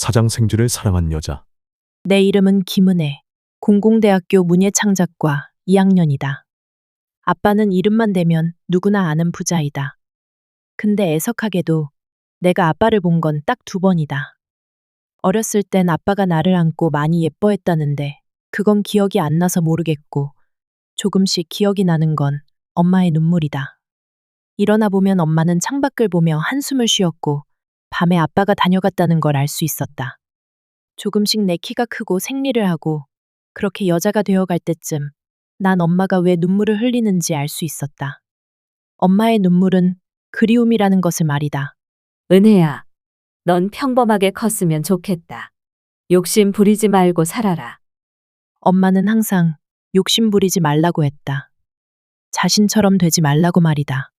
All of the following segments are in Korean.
사장 생쥐를 사랑한 여자. 내 이름은 김은혜. 공공대학교 문예창작과 2학년이다. 아빠는 이름만 대면 누구나 아는 부자이다. 근데 애석하게도 내가 아빠를 본 건 딱 두 번이다. 어렸을 땐 아빠가 나를 안고 많이 예뻐했다는데 그건 기억이 안 나서 모르겠고 조금씩 기억이 나는 건 엄마의 눈물이다. 일어나 보면 엄마는 창밖을 보며 한숨을 쉬었고 밤에 아빠가 다녀갔다는 걸 알 수 있었다. 조금씩 내 키가 크고 생리를 하고 그렇게 여자가 되어갈 때쯤 난 엄마가 왜 눈물을 흘리는지 알 수 있었다. 엄마의 눈물은 그리움이라는 것을 말이다. 은혜야, 넌 평범하게 컸으면 좋겠다. 욕심 부리지 말고 살아라. 엄마는 항상 욕심 부리지 말라고 했다. 자신처럼 되지 말라고 말이다.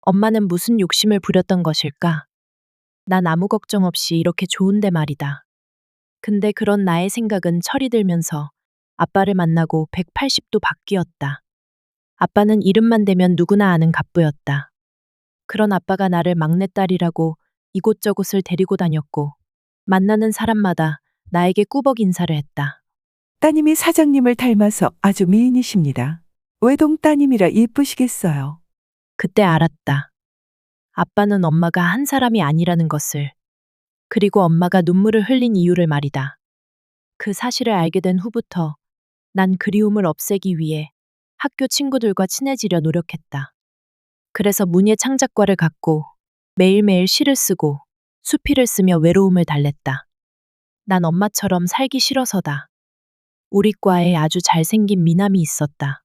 엄마는 무슨 욕심을 부렸던 것일까? 난 아무 걱정 없이 이렇게 좋은데 말이다. 근데 그런 나의 생각은 철이 들면서 아빠를 만나고 180도 바뀌었다. 아빠는 이름만 대면 누구나 아는 갑부였다. 그런 아빠가 나를 막내딸이라고 이곳저곳을 데리고 다녔고 만나는 사람마다 나에게 꾸벅 인사를 했다. 따님이 사장님을 닮아서 아주 미인이십니다. 외동 따님이라 예쁘시겠어요. 그때 알았다. 아빠는 엄마가 한 사람이 아니라는 것을. 그리고 엄마가 눈물을 흘린 이유를 말이다. 그 사실을 알게 된 후부터 난 그리움을 없애기 위해 학교 친구들과 친해지려 노력했다. 그래서 문예 창작과를 갔고 매일매일 시를 쓰고 수필을 쓰며 외로움을 달랬다. 난 엄마처럼 살기 싫어서다. 우리 과에 아주 잘생긴 미남이 있었다.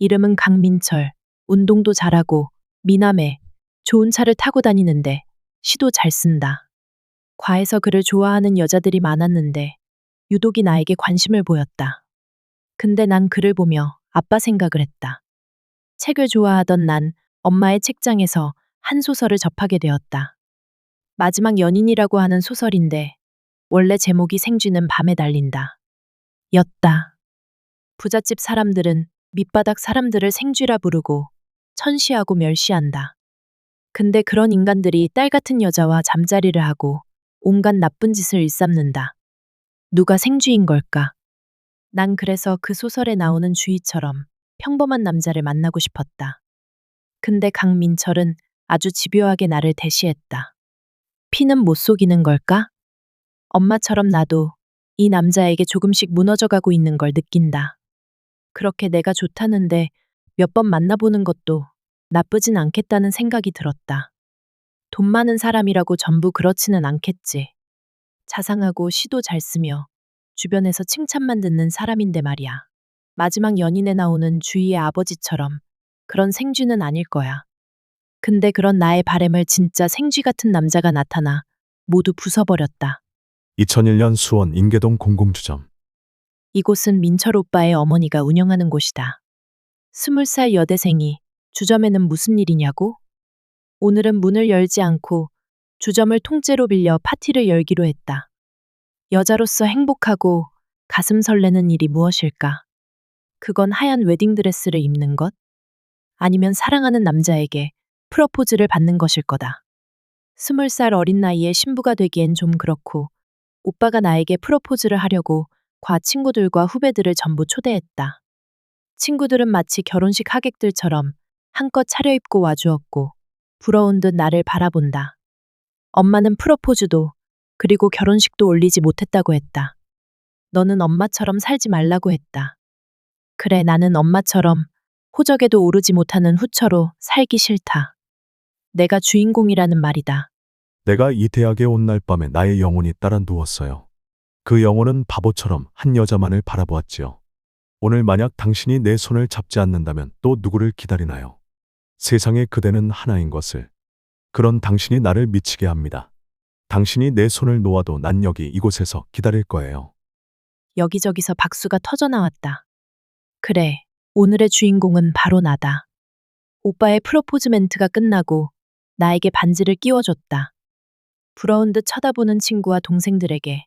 이름은 강민철. 운동도 잘하고 미남에 좋은 차를 타고 다니는데 시도 잘 쓴다. 과에서 그를 좋아하는 여자들이 많았는데 유독이 나에게 관심을 보였다. 근데 난 그를 보며 아빠 생각을 했다. 책을 좋아하던 난 엄마의 책장에서 한 소설을 접하게 되었다. 마지막 연인이라고 하는 소설인데 원래 제목이 생쥐는 밤에 달린다. 였다. 부잣집 사람들은 밑바닥 사람들을 생쥐라 부르고 천시하고 멸시한다. 근데 그런 인간들이 딸 같은 여자와 잠자리를 하고 온갖 나쁜 짓을 일삼는다. 누가 생쥐인 걸까? 난 그래서 그 소설에 나오는 주희처럼 평범한 남자를 만나고 싶었다. 근데 강민철은 아주 집요하게 나를 대시했다. 피는 못 속이는 걸까? 엄마처럼 나도 이 남자에게 조금씩 무너져가고 있는 걸 느낀다. 그렇게 내가 좋다는데 몇 번 만나보는 것도 나쁘진 않겠다는 생각이 들었다. 돈 많은 사람이라고 전부 그렇지는 않겠지. 자상하고 시도 잘 쓰며 주변에서 칭찬만 듣는 사람인데 말이야. 마지막 연인에 나오는 주희의 아버지처럼 그런 생쥐는 아닐 거야. 근데 그런 나의 바램을 진짜 생쥐 같은 남자가 나타나 모두 부숴버렸다. 2001년 수원 인계동 공공주점. 이곳은 민철 오빠의 어머니가 운영하는 곳이다. 스물 살 여대생이 주점에는 무슨 일이냐고? 오늘은 문을 열지 않고 주점을 통째로 빌려 파티를 열기로 했다. 여자로서 행복하고 가슴 설레는 일이 무엇일까? 그건 하얀 웨딩드레스를 입는 것? 아니면 사랑하는 남자에게 프러포즈를 받는 것일 거다. 스물 살 어린 나이에 신부가 되기엔 좀 그렇고, 오빠가 나에게 프러포즈를 하려고 과 친구들과 후배들을 전부 초대했다. 친구들은 마치 결혼식 하객들처럼 한껏 차려입고 와주었고, 부러운 듯 나를 바라본다. 엄마는 프러포즈도, 그리고 결혼식도 올리지 못했다고 했다. 너는 엄마처럼 살지 말라고 했다. 그래, 나는 엄마처럼 호적에도 오르지 못하는 후처로 살기 싫다. 내가 주인공이라는 말이다. 내가 이 대학에 온 날 밤에 나의 영혼이 따라 누웠어요. 그 영혼은 바보처럼 한 여자만을 바라보았지요. 오늘 만약 당신이 내 손을 잡지 않는다면 또 누구를 기다리나요? 세상에 그대는 하나인 것을. 그런 당신이 나를 미치게 합니다. 당신이 내 손을 놓아도 난 여기 이곳에서 기다릴 거예요. 여기저기서 박수가 터져 나왔다. 그래, 오늘의 주인공은 바로 나다. 오빠의 프로포즈 멘트가 끝나고 나에게 반지를 끼워줬다. 부러운 듯 쳐다보는 친구와 동생들에게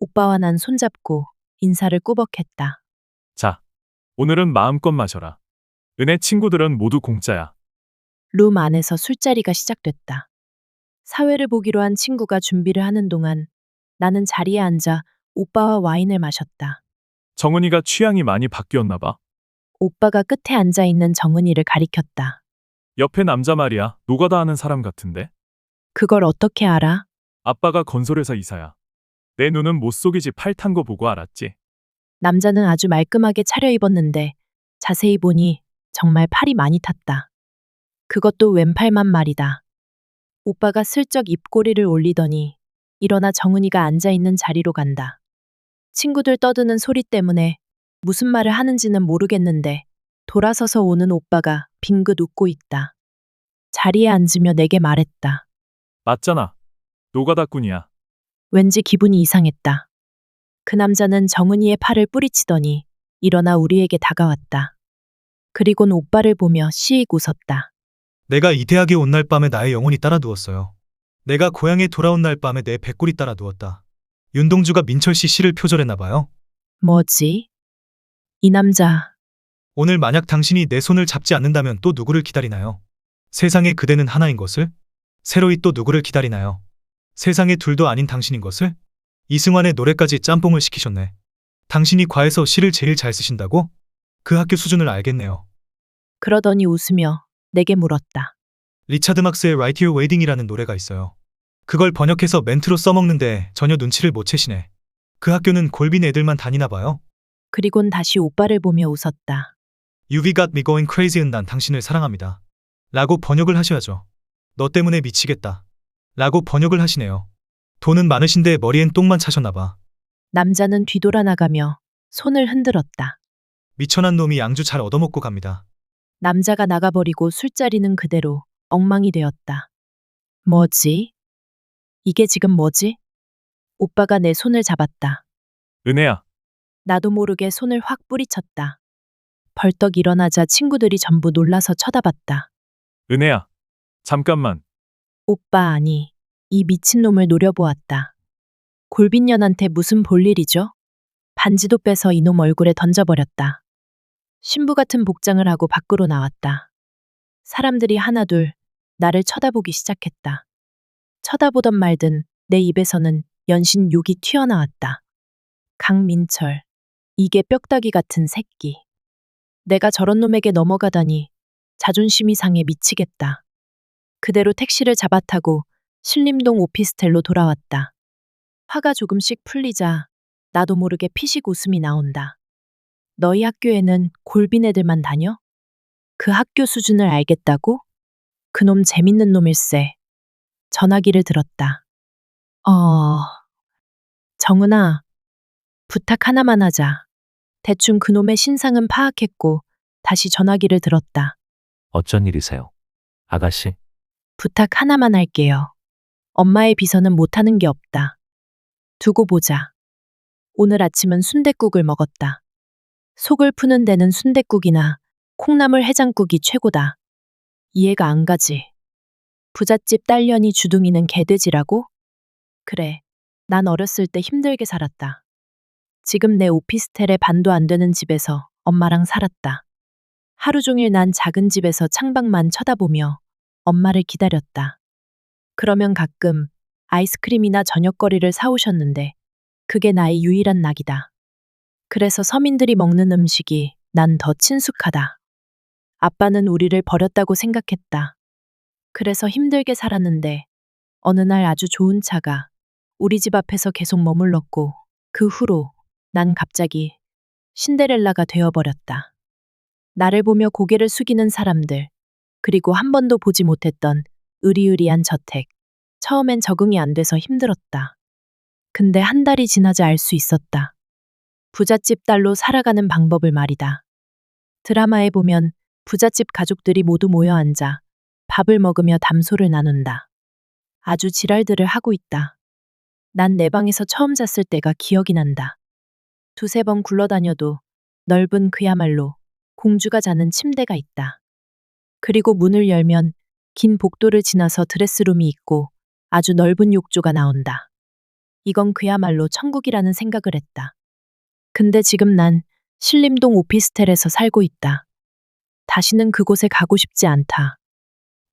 오빠와 난 손잡고 인사를 꾸벅했다. 자, 오늘은 마음껏 마셔라. 은혜 친구들은 모두 공짜야. 룸 안에서 술자리가 시작됐다. 사회를 보기로 한 친구가 준비를 하는 동안 나는 자리에 앉아 오빠와 와인을 마셨다. 정은이가 취향이 많이 바뀌었나 봐. 오빠가 끝에 앉아 있는 정은이를 가리켰다. 옆에 남자 말이야. 노가다 하는 사람 같은데. 그걸 어떻게 알아? 아빠가 건설회사 이사야. 내 눈은 못 속이지 팔 탄 거 보고 알았지. 남자는 아주 말끔하게 차려입었는데 자세히 보니 정말 팔이 많이 탔다. 그것도 왼팔만 말이다. 오빠가 슬쩍 입꼬리를 올리더니 일어나 정은이가 앉아있는 자리로 간다. 친구들 떠드는 소리 때문에 무슨 말을 하는지는 모르겠는데 돌아서서 오는 오빠가 빙긋 웃고 있다. 자리에 앉으며 내게 말했다. 맞잖아. 노가다꾼이야. 왠지 기분이 이상했다. 그 남자는 정은이의 팔을 뿌리치더니 일어나 우리에게 다가왔다. 그리곤 오빠를 보며 시익 웃었다. 내가 이 대학에 온 날 밤에 나의 영혼이 따라 누웠어요. 내가 고향에 돌아온 날 밤에 내 백골이 따라 누웠다. 윤동주가 민철 씨 시를 표절했나 봐요. 뭐지? 이 남자, 오늘 만약 당신이 내 손을 잡지 않는다면 또 누구를 기다리나요? 세상에 그대는 하나인 것을? 새로이 또 누구를 기다리나요? 세상에 둘도 아닌 당신인 것을? 이승환의 노래까지 짬뽕을 시키셨네. 당신이 과에서 시를 제일 잘 쓰신다고? 그 학교 수준을 알겠네요. 그러더니 웃으며 내게 물었다. 리차드 막스의 Right Here Waiting이라는 노래가 있어요. 그걸 번역해서 멘트로 써먹는데 전혀 눈치를 못 채시네. 그 학교는 골빈 애들만 다니나 봐요. 그리곤 다시 오빠를 보며 웃었다. You've got me going crazy은 난 당신을 사랑합니다. 라고 번역을 하셔야죠. 너 때문에 미치겠다. 라고 번역을 하시네요. 돈은 많으신데 머리엔 똥만 차셨나 봐. 남자는 뒤돌아 나가며 손을 흔들었다. 미천한 놈이 양주 잘 얻어먹고 갑니다. 남자가 나가버리고 술자리는 그대로 엉망이 되었다. 뭐지? 이게 지금 뭐지? 오빠가 내 손을 잡았다. 은혜야. 나도 모르게 손을 확 뿌리쳤다. 벌떡 일어나자 친구들이 전부 놀라서 쳐다봤다. 은혜야. 잠깐만. 오빠 아니, 이 미친놈을 노려보았다. 골빈년한테 무슨 볼일이죠? 반지도 빼서 이놈 얼굴에 던져버렸다. 신부 같은 복장을 하고 밖으로 나왔다. 사람들이 하나둘 나를 쳐다보기 시작했다. 쳐다보던 말든 내 입에서는 연신 욕이 튀어나왔다. 강민철, 이게 뼈다귀 같은 새끼. 내가 저런 놈에게 넘어가다니 자존심이 상해 미치겠다. 그대로 택시를 잡아타고 신림동 오피스텔로 돌아왔다. 화가 조금씩 풀리자 나도 모르게 피식 웃음이 나온다. 너희 학교에는 골빈 애들만 다녀? 그 학교 수준을 알겠다고? 그놈 재밌는 놈일세. 전화기를 들었다. 어... 정은아, 부탁 하나만 하자. 대충 그놈의 신상은 파악했고 다시 전화기를 들었다. 어쩐 일이세요? 아가씨, 부탁 하나만 할게요. 엄마의 비서는 못하는 게 없다. 두고 보자. 오늘 아침은 순댓국을 먹었다. 속을 푸는 데는 순댓국이나 콩나물 해장국이 최고다. 이해가 안 가지. 부잣집 딸년이 주둥이는 개돼지라고? 그래. 난 어렸을 때 힘들게 살았다. 지금 내 오피스텔에 반도 안 되는 집에서 엄마랑 살았다. 하루 종일 난 작은 집에서 창밖만 쳐다보며 엄마를 기다렸다. 그러면 가끔 아이스크림이나 저녁거리를 사오셨는데 그게 나의 유일한 낙이다. 그래서 서민들이 먹는 음식이 난 더 친숙하다. 아빠는 우리를 버렸다고 생각했다. 그래서 힘들게 살았는데 어느 날 아주 좋은 차가 우리 집 앞에서 계속 머물렀고 그 후로 난 갑자기 신데렐라가 되어버렸다. 나를 보며 고개를 숙이는 사람들, 그리고 한 번도 보지 못했던 으리으리한 저택. 처음엔 적응이 안 돼서 힘들었다. 근데 한 달이 지나자 알 수 있었다. 부잣집 딸로 살아가는 방법을 말이다. 드라마에 보면 부잣집 가족들이 모두 모여 앉아 밥을 먹으며 담소를 나눈다. 아주 지랄들을 하고 있다. 난 내 방에서 처음 잤을 때가 기억이 난다. 두세 번 굴러다녀도 넓은 그야말로 공주가 자는 침대가 있다. 그리고 문을 열면 긴 복도를 지나서 드레스룸이 있고 아주 넓은 욕조가 나온다. 이건 그야말로 천국이라는 생각을 했다. 근데 지금 난 신림동 오피스텔에서 살고 있다. 다시는 그곳에 가고 싶지 않다.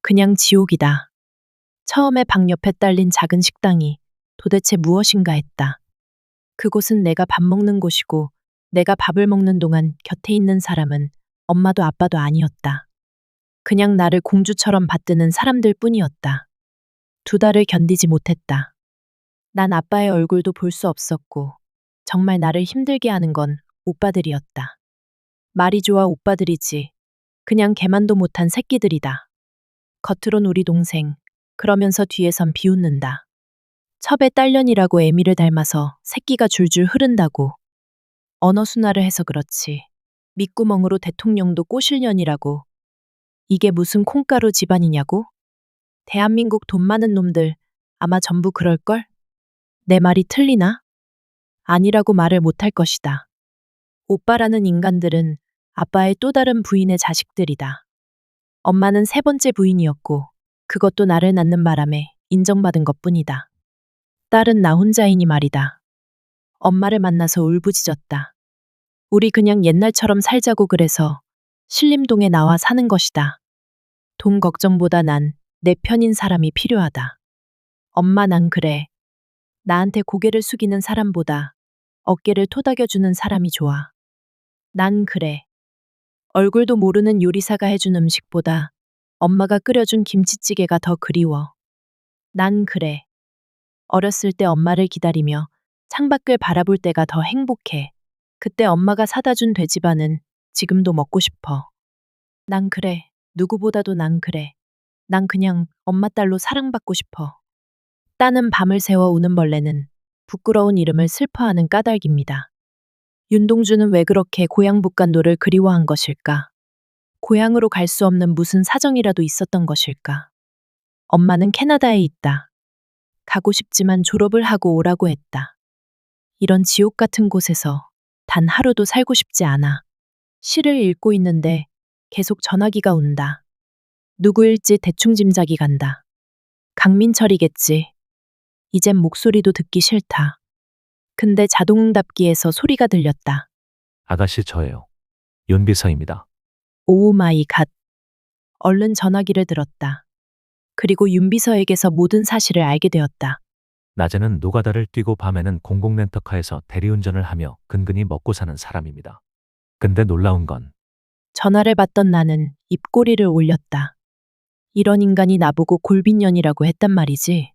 그냥 지옥이다. 처음에 방 옆에 딸린 작은 식당이 도대체 무엇인가 했다. 그곳은 내가 밥 먹는 곳이고 내가 밥을 먹는 동안 곁에 있는 사람은 엄마도 아빠도 아니었다. 그냥 나를 공주처럼 받드는 사람들 뿐이었다. 두 달을 견디지 못했다. 난 아빠의 얼굴도 볼 수 없었고 정말 나를 힘들게 하는 건 오빠들이었다. 말이 좋아 오빠들이지. 그냥 개만도 못한 새끼들이다. 겉으론 우리 동생, 그러면서 뒤에선 비웃는다. 첩의 딸년이라고 애미를 닮아서 새끼가 줄줄 흐른다고. 언어 순화를 해서 그렇지. 밑구멍으로 대통령도 꼬실 년이라고. 이게 무슨 콩가루 집안이냐고? 대한민국 돈 많은 놈들 아마 전부 그럴걸? 내 말이 틀리나? 아니라고 말을 못할 것이다. 오빠라는 인간들은 아빠의 또 다른 부인의 자식들이다. 엄마는 세 번째 부인이었고, 그것도 나를 낳는 바람에 인정받은 것 뿐이다. 딸은 나 혼자이니 말이다. 엄마를 만나서 울부짖었다. 우리 그냥 옛날처럼 살자고 그래서 신림동에 나와 사는 것이다. 돈 걱정보다 난 내 편인 사람이 필요하다. 엄마 난 그래. 나한테 고개를 숙이는 사람보다 어깨를 토닥여주는 사람이 좋아. 난 그래. 얼굴도 모르는 요리사가 해준 음식보다 엄마가 끓여준 김치찌개가 더 그리워. 난 그래. 어렸을 때 엄마를 기다리며 창밖을 바라볼 때가 더 행복해. 그때 엄마가 사다 준 돼지반은 지금도 먹고 싶어. 난 그래. 누구보다도 난 그래. 난 그냥 엄마 딸로 사랑받고 싶어. 따는 밤을 새워 우는 벌레는 부끄러운 이름을 슬퍼하는 까닭입니다. 윤동주는 왜 그렇게 고향 북간도를 그리워한 것일까? 고향으로 갈 수 없는 무슨 사정이라도 있었던 것일까? 엄마는 캐나다에 있다. 가고 싶지만 졸업을 하고 오라고 했다. 이런 지옥 같은 곳에서 단 하루도 살고 싶지 않아. 시를 읽고 있는데 계속 전화기가 온다. 누구일지 대충 짐작이 간다. 강민철이겠지. 이젠 목소리도 듣기 싫다. 근데 자동응답기에서 소리가 들렸다. 아가씨 저예요. 윤비서입니다. 오 마이 갓. 얼른 전화기를 들었다. 그리고 윤비서에게서 모든 사실을 알게 되었다. 낮에는 노가다를 뛰고 밤에는 공공 렌터카에서 대리운전을 하며 근근히 먹고 사는 사람입니다. 근데 놀라운 건 전화를 받던 나는 입꼬리를 올렸다. 이런 인간이 나보고 골빈년이라고 했단 말이지.